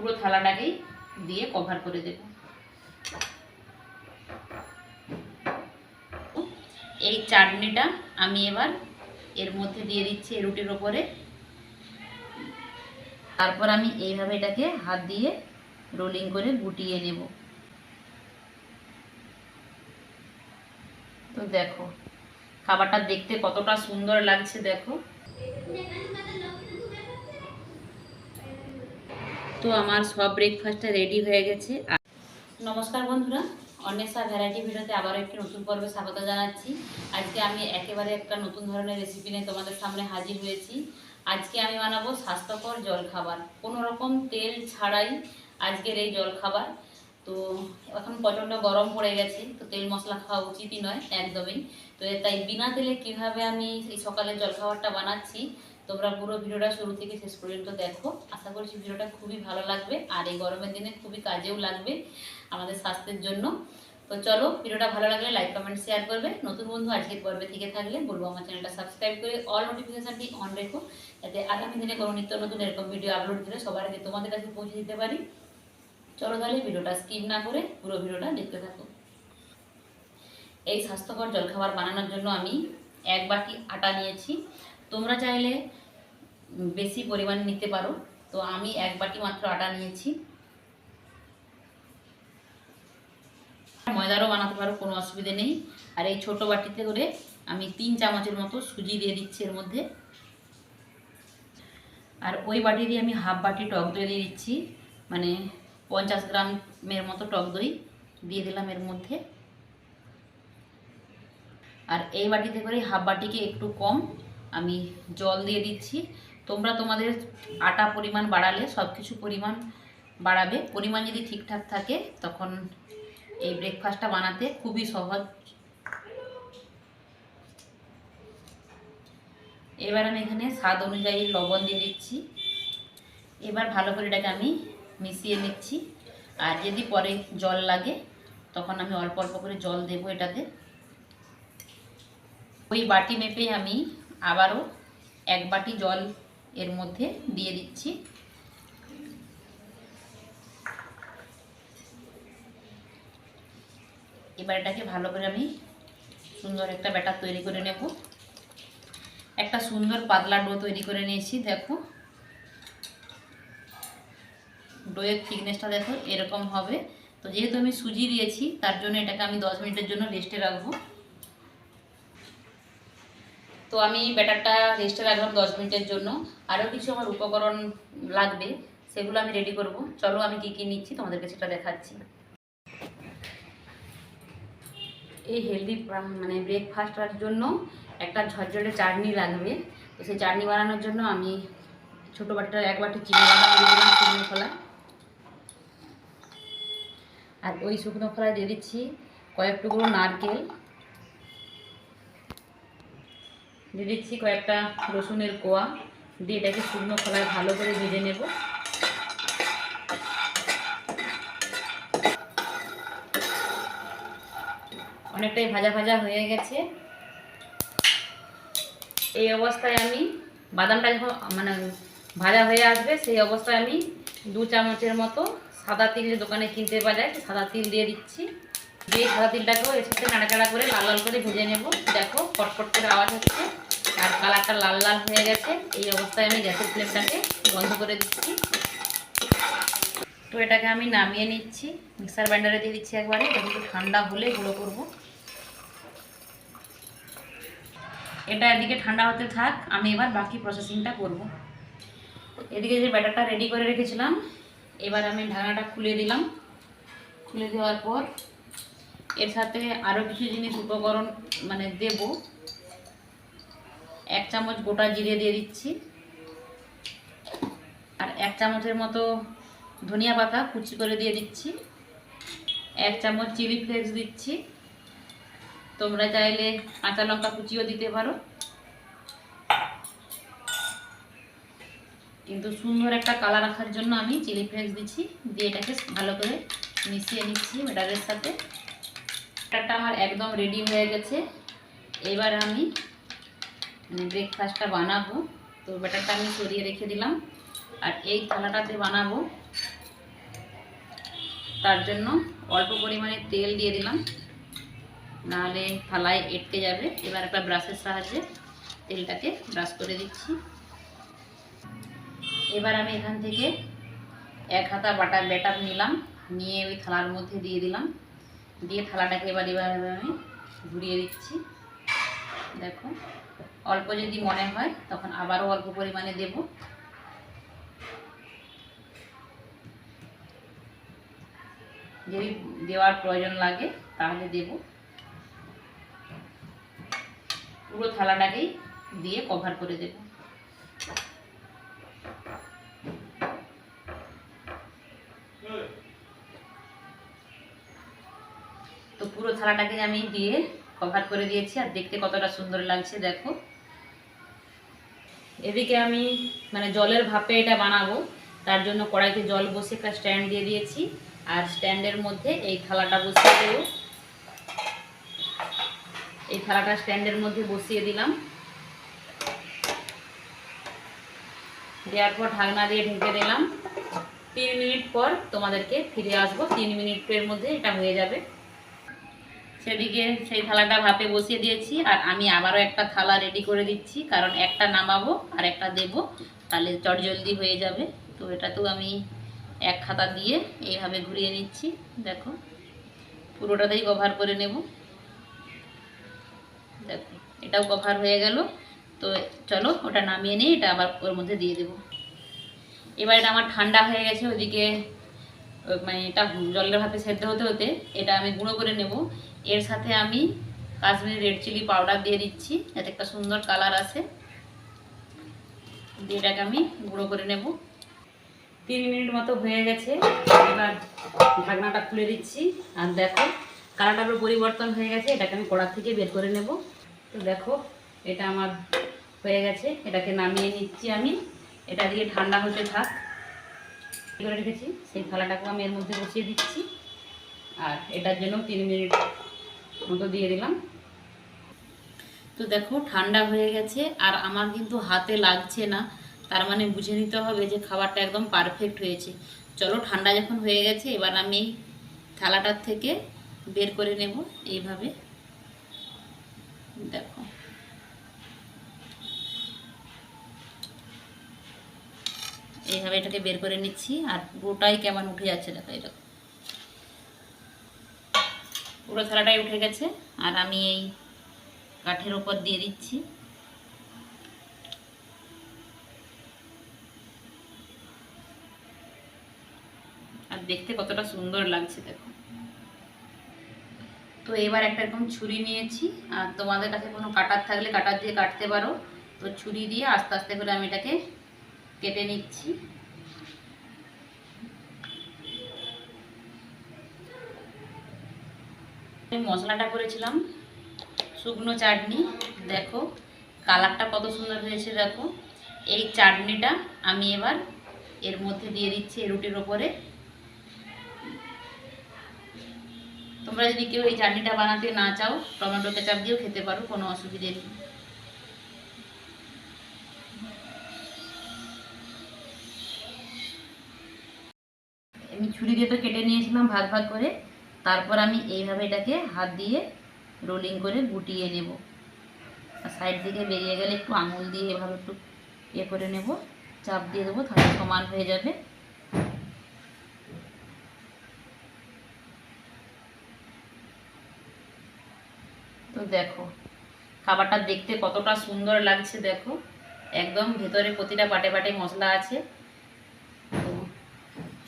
পুরো থালাটাকেই দিয়ে কভার করে দেব। এই চাটনিটা আমি এবার এর মধ্যে দিয়ে দিচ্ছি রুটির ওপরে। তারপর আমি এইভাবে এটাকে হাত দিয়ে রোলিং করে গুটিয়ে নেব। তো দেখো, খাবারটা দেখতে কতটা সুন্দর লাগছে, দেখো। তো আমার সব ব্রেকফাস্টটা রেডি হয়ে গেছে। নমস্কার বন্ধুরা, অন্বেষা ভ্যারাইটি ভিডিওতে আবারও একটি নতুন পর্বে স্বাগত জানাচ্ছি। আজকে আমি একেবারে একটা নতুন ধরনের রেসিপি নিয়ে তোমাদের সামনে হাজির হয়েছি। আজকে আমি বানাবো স্বাস্থ্যকর জলখাবার। কোনো রকম তেল ছাড়াই আজকের এই জলখাবার। তো এখন প্রচণ্ড গরম পড়ে গেছে, তো তেল মশলা খাওয়া উচিতই নয়, একদমই। তো তাই বিনা তেলে কীভাবে আমি এই সকালের জলখাবারটা বানাচ্ছি তোমরা পুরো ভিডিওটা শুরু থেকে শেষ পর্যন্ত দেখো। আশা করছি ভিডিওটা খুবই ভালো লাগবে, আর এই গরমের দিনে খুবই কাজেও লাগবে আমাদের স্বাস্থ্যের জন্য। তো চলো, ভিডিওটা ভালো লাগলে লাইক কমেন্ট শেয়ার করবে। নতুন বন্ধু আজকে পর্বে থেকে থাকলে বলব আমার চ্যানেলটা সাবস্ক্রাইব করে অল নোটিফিকেশানটি অন রেখো, যাতে আগামী দিনে কোনো নিত্য নতুন এরকম ভিডিও আপলোড দিলে সবার আগে তোমাদের কাছে পৌঁছে দিতে পারি। চলো তাহলে ভিডিওটা স্কিপ না করে পুরো ভিডিওটা দেখতে থাকো। এই স্বাস্থ্যকর জলখাবার বানানোর জন্য আমি এক বাটি আটা নিয়েছি। তোমরা চাইলে বেশি পরিমাণ নিতে পারো। তো আমি এক বাটি মাত্র আটা নিয়েছি। ময়দারও বানাতে পারো, কোনো অসুবিধে নেই। আর এই ছোট বাটিতে করে আমি তিন চামচের মতো সুজি দিয়ে দিচ্ছি এর মধ্যে। আর ওই বাটি দিয়ে আমি হাফ বাটি টক দই দিয়ে দিচ্ছি। মানে পঞ্চাশ গ্রামের মতো টক দই দিয়ে দিলাম এর মধ্যে। আর এই বাটিতে করে হাফ বাটিকে একটু কম আমি জল দিয়ে দিচ্ছি। তোমরা তোমাদের আটা পরিমাণ বাড়ালে সব কিছু পরিমাণ বাড়াবে। পরিমাণ যদি ঠিকঠাক থাকে, তখন এই ব্রেকফাস্টটা বানাতে খুবই সহজ। এবার আমি এখানে স্বাদ অনুযায়ী লবণ দিয়ে দিচ্ছি। এবার ভালো করে এটাকে আমি মিশিয়ে নিচ্ছি। আর যদি পরে জল লাগে, তখন আমি অল্প অল্প করে জল দেবো এটাতে। ওই বাটি মেপে আমি আবারও এক বাটি জল এর মধ্যে দিয়ে দিচ্ছি। এবার এটাকে ভালো করে আমি সুন্দর একটা ব্যাটার তৈরি করে নেব। একটা সুন্দর পাতলা ডো তৈরি করে নিয়েছি, দেখো। ডোয়ের থিকনেসটা দেখো এরকম হবে। তো যেহেতু আমি সুজি দিয়েছি, তার জন্য এটাকে আমি দশ মিনিটের জন্য রেস্টে রাখব। তো আমি ব্যাটারটা রেস্টে রাখলাম দশ মিনিটের জন্য। আরও কিছু আমার উপকরণ লাগবে, সেগুলো আমি রেডি করব। চলো আমি কী কী নিচ্ছি তোমাদেরকে সেটা দেখাচ্ছি। এই হেলদি মানে ব্রেকফাস্টের জন্য একটা ঝরঝরে চাটনি লাগবে। তো সেই চাটনি বানানোর জন্য আমি ছোটো বাটিটা, এক বাটি চিনি বাদাম শুকনো খোলা। আর ওই শুকনো খোলায় দিয়ে দিচ্ছি কয়েক টুকরো নারকেল। দিয়ে দিচ্ছি কয়েকটা রসুনের কোয়া। দিয়ে এটাকে শুকনো খোলায় ভালো করে ভেজে নেব। অনেকটাই ভাজা ভাজা হয়ে গেছে। এই অবস্থায় আমি বাদামটা যখন মানে ভাজা হয়ে আসবে, সেই অবস্থায় আমি দু চামচের মতো সাদা তিল দোকানে কিনতে পাওয়া যায় সাদা তিল দিয়ে দিচ্ছি। দিয়ে সাদা তিলটাকেও এর সাথে নাড়াচাড়া করে লাল লাল করে ভেজে নেব। দেখো, ফটফট করে আওয়াজ হচ্ছে। আর কালারটা লাল লাল হয়ে গেছে। এই অবস্থায় আমি গ্যাসের ফ্লেমটাকে বন্ধ করে দিচ্ছি। তো এটাকে আমি নামিয়ে নিচ্ছি। মিক্সার ব্যান্ডারে দিয়ে দিচ্ছি একবারে। এটা একটু ঠান্ডা হলে গুঁড়ো করব। এটা এদিকে ঠান্ডা হতে থাক। আমি এবার বাকি প্রসেসিংটা করব। এদিকে যে ব্যাটারটা রেডি করে রেখেছিলাম, এবার আমি ঢাকনাটা খুলে দিলাম। খুলে দেওয়ার পর এর সাথে আরও কিছু জিনিস উপকরণ মানে দেব। এক চামচ গোটা জিরে দিয়ে দিচ্ছি। আর এক চামচের মতো ধনিয়া পাতা কুচি করে দিয়ে দিচ্ছি। এক চামচ চিলি ফ্লেক্স দিচ্ছি। তোমরা চাইলে কাঁচা লঙ্কা কুচিও দিতে পারো। কিন্তু সুন্দর একটা কালার রাখার জন্য আমি চিলি ফ্লেক্স দিচ্ছি। দিয়ে এটাকে ভালো করে মিশিয়ে নিচ্ছি ব্যাটারের সাথে। ব্যাটারটা আমার একদম রেডি হয়ে গেছে। এবার আমি ব্রেকফাস্টটা বানাবো। তো ব্যাটারটা আমি সরিয়ে রেখে দিলাম। আর এই থালাটাতে বানাবো। তার জন্য অল্প পরিমাণে তেল দিয়ে দিলাম। নাহলে থালায় এটকে যাবে। এবার একটা ব্রাশের সাহায্যে তেলটাকে ব্রাশ করে দিচ্ছি। এবার আমি এখান থেকে এক হাতা বাটা ব্যাটার নিলাম। নিয়ে ওই থালার মধ্যে দিয়ে দিলাম। দিয়ে থালাটাকে এবার এবার আমি ঘুরিয়ে দিচ্ছি। দেখো। অল্প যদি মনে হয়, তখন আবারও অল্প পরিমাণে দেব। যদি দেওয়ার প্রয়োজন লাগে, তাহলে দেব। পুরো থালাটাকেই দিয়ে কভার করে দেব। তো পুরো থালাটাকে আমি দিয়ে কভার করে দিয়েছি আর দেখতে কতটা সুন্দর লাগছে, দেখো। এদিকে আমি মানে জলের ভাপে এটা বানাবো, তার জন্য কড়াইতে জল বসে একটা স্ট্যান্ড দিয়ে দিয়েছি, আর স্ট্যান্ডের মধ্যে এই থালাটা বসিয়ে দেব। এই থালাটা স্ট্যান্ডের মধ্যে বসিয়ে দিলাম। দেওয়ার পর ঢাকনা দিয়ে ঢেকে দিলাম। তিন মিনিট পর তোমাদেরকে ফিরে আসব। তিন মিনিটের মধ্যে এটা হয়ে যাবে। সেদিকে সেই থালাটা ভাপে বসিয়ে দিয়েছি, আর আমি আবারও একটা থালা রেডি করে দিচ্ছি, কারণ একটা নামাবো আর একটা দেব, তাহলে চটজলদি হয়ে যাবে। তো এটা তো আমি এক খাতা দিয়ে এইভাবে ঘুরিয়ে নিচ্ছি, দেখো। পুরোটাতেই কভার করে নেব। দেখো, এটাও কভার হয়ে গেল। তো চলো, ওটা নামিয়ে নিয়ে এটা আবার ওর মধ্যে দিয়ে দেবো। এবার এটা আমার ঠান্ডা হয়ে গেছে, ওদিকে মানে এটা জলের ভাপে সেদ্ধ হতে হতে এটা আমি গুঁড়ো করে নেব। এর সাথে আমি কাশ্মীরি রেড চিলি পাউডার দিয়ে দিচ্ছি, যাতে একটা সুন্দর কালার আসে। দিয়ে এটাকে আমি গুঁড়ো করে নেব। তিন মিনিট মতো হয়ে গেছে, এবার ঢাকনাটা খুলে দিচ্ছি। আর দেখো কালারটারও পরিবর্তন হয়ে গেছে, এটাকে আমি কড়ার থেকে বের করে নেব। তো দেখো, এটা আমার হয়ে গেছে, এটাকে নামিয়ে নিচ্ছি আমি। এটা দিয়ে ঠান্ডা হতে থাক। করে রেখেছি? সেই থালাটাকে আমি এর মধ্যে বসিয়ে দিচ্ছি। আর এটার জন্য তিন মিনিট মতো দিয়ে দিলাম। তো দেখো, ঠান্ডা হয়ে গেছে, আর আমার কিন্তু হাতে লাগছে না। তার মানে বুঝে নিতে হবে যে খাবারটা একদম পারফেক্ট হয়েছে। চলো, ঠান্ডা যখন হয়ে গেছে, এবার আমি থালাটার থেকে বের করে নেব এইভাবে। দেখো। এইভাবে এটাকে বের করে নিচ্ছি, আর পুরোটাই কেমন উঠে যাচ্ছে দেখো এটা পুরো থালাটাই উঠে গেছে, আর আমি এই কাঠের ওপর দিয়ে দিচ্ছি। আর দেখতে কতটা সুন্দর লাগছে, দেখো। তো এবার একটা এরকম ছুরি নিয়েছি, আর তোমাদের কাছে কোনো কাটার থাকলে কাটার দিয়ে কাটতে পারো। তো ছুরি দিয়ে আস্তে আস্তে করে আমি এটাকে কেটে নিচ্ছি। মশলাটা করেছিলাম। শুকনো চাটনি, দেখো, কালারটা কত সুন্দর হয়েছে, দেখো। এই চাটনিটা আমি এবার এর মধ্যে দিয়ে দিচ্ছি রুটির ওপরে। তোমরা যদি কেউ এই চাটনিটা বানাতে না চাও, টমেটো কেচাপ দিয়েও খেতে পারো, কোনো অসুবিধে নেই। আমি ছুরি দিয়ে তো কেটে নিয়েছিলাম ভাগ ভাগ করে। তারপর আমি এইভাবে এটাকে হাত দিয়ে রোলিং করে গুটিয়ে নেব। আর সাইড দিকে বেরিয়ে গেলে একটু আঙুল দিয়ে এভাবে একটু ইয়ে করে নেব। চাপ দিয়ে দেবো, তাহলে সমান হয়ে যাবে। তো দেখো, খাবারটা দেখতে কতটা সুন্দর লাগছে, দেখো। একদম ভেতরে প্রতিটা পাটে পাটে মশলা আছে। তো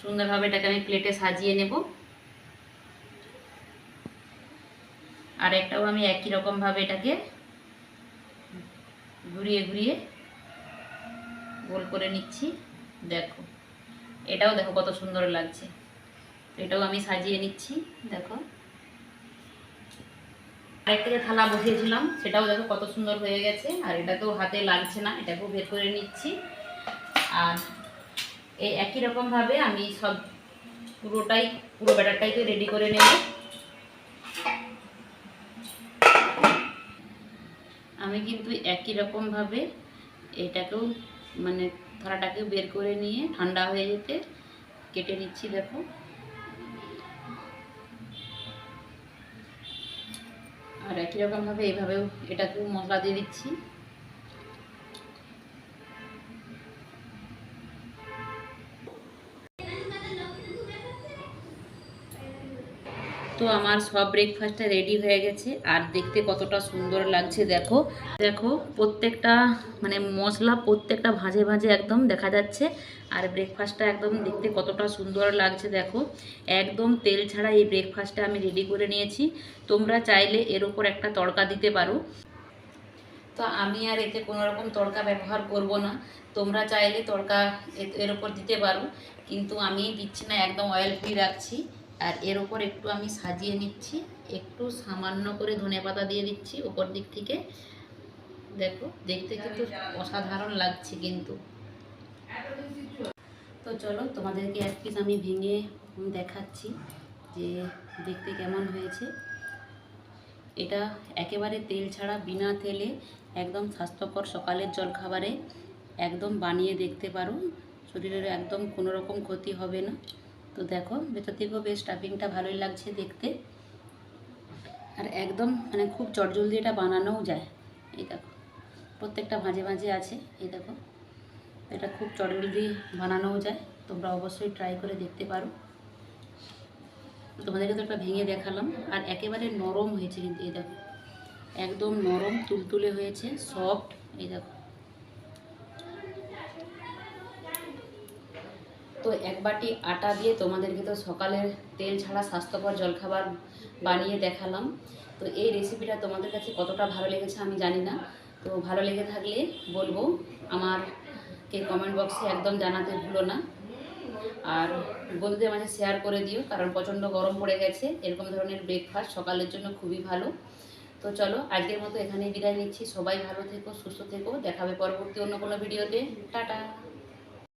সুন্দরভাবে এটাকে আমি প্লেটে সাজিয়ে নেব। আর একটাও আমি একই রকমভাবে এটাকে ঘুরিয়ে ঘুরিয়ে গোল করে নিচ্ছি। দেখো, এটাও দেখো কত সুন্দর লাগছে। এটাও আমি সাজিয়ে নিচ্ছি, দেখো। আরেকটা যে থালা বসিয়েছিলাম, সেটাও দেখো কত সুন্দর হয়ে গেছে। আর এটাতেও হাতে লাগছে না, এটাকেও বের করে নিচ্ছি। আর এই একই রকমভাবে আমি সব পুরোটাই, পুরো ব্যাটারটাই তো রেডি করে নেব। আমি কিন্তু একই রকমভাবে এটাকেও মানে থালাটাকে বের করে নিয়ে ঠান্ডা হয়ে যেতে কেটে নিচ্ছি, দেখো। আর একই রকমভাবে এভাবেও এটাকেও মশলা দিয়ে দিচ্ছি। তো আমার সব ব্রেকফাস্টটা রেডি হয়ে গেছে। আর দেখতে কতটা সুন্দর লাগছে, দেখো। দেখো, প্রত্যেকটা মানে মশলা প্রত্যেকটা ভাজে ভাজে একদম দেখা যাচ্ছে। আর ব্রেকফাস্টটা একদম দেখতে কতটা সুন্দর লাগছে, দেখো। একদম তেল ছাড়া এই ব্রেকফাস্টটা আমি রেডি করে নিয়েছি। তোমরা চাইলে এর উপর একটা তড়কা দিতে পারো। তো আমি আর এতে কোনো রকম তড়কা ব্যবহার করব না। তোমরা চাইলে তড়কা এর উপর দিতে পারো। কিন্তু আমি দিচ্ছি না, একদম অয়েল ফ্রি রাখছি। আর এর ওপর একটু আমি সাজিয়ে নিচ্ছি। একটু সামান্য করে ধনে পাতা দিয়ে দিচ্ছি উপর দিক থেকে। দেখো, দেখতে কিন্তু অসাধারণ লাগছে কিন্তু। তো চলো, তোমাদেরকে এক পিস আমি ভেঙে দেখাচ্ছি যে দেখতে কেমন হয়েছে। এটা একেবারে তেল ছাড়া, বিনা তেলে, একদম স্বাস্থ্যকর সকালের জলখাবারে। একদম বানিয়ে দেখতে পারো, শরীরের একদম কোনো রকম ক্ষতি হবে না। তো দেখো, ভেতর থেকেও বেশ স্টাফিংটা ভালোই লাগছে দেখতে। আর একদম মানে খুব চটজলদি এটা বানানোও যায়। এই দেখো, প্রত্যেকটা ভাঁজে ভাঁজে আছে, এই দেখো। এটা খুব চটজলদি বানানোও যায়, তোমরা অবশ্যই ট্রাই করে দেখতে পারো। তোমাদেরকে তো একটা ভেঙে দেখালাম, আর একেবারে নরম হয়েছে কিন্তু, এই দেখো। একদম নরম, তুলতুলে হয়েছে সফট এই দেখো। তো এক বাটি আটা দিয়ে তোমাদেরকে তো সকালের তেল ছাড়া স্বাস্থ্যকর জলখাবার বানিয়ে দেখালাম। তো এই রেসিপিটা তোমাদের কাছে কতটা ভালো লেগেছে আমি জানি না। তো ভালো লেগে থাকলে বলব, আমারকে কমেন্ট বক্সে একদম জানাতে ভুলো না। আর বন্ধুদের মাঝে শেয়ার করে দিও, কারণ প্রচণ্ড গরম পড়ে গেছে, এরকম ধরনের ব্রেকফাস্ট সকালের জন্য খুবই ভালো। তো চলো, আজকের মতো এখানেই বিদায় নিচ্ছি। সবাই ভালো থেকো, সুস্থ থেকো। দেখাবে পরবর্তী অন্য কোনো ভিডিওতে টাটা!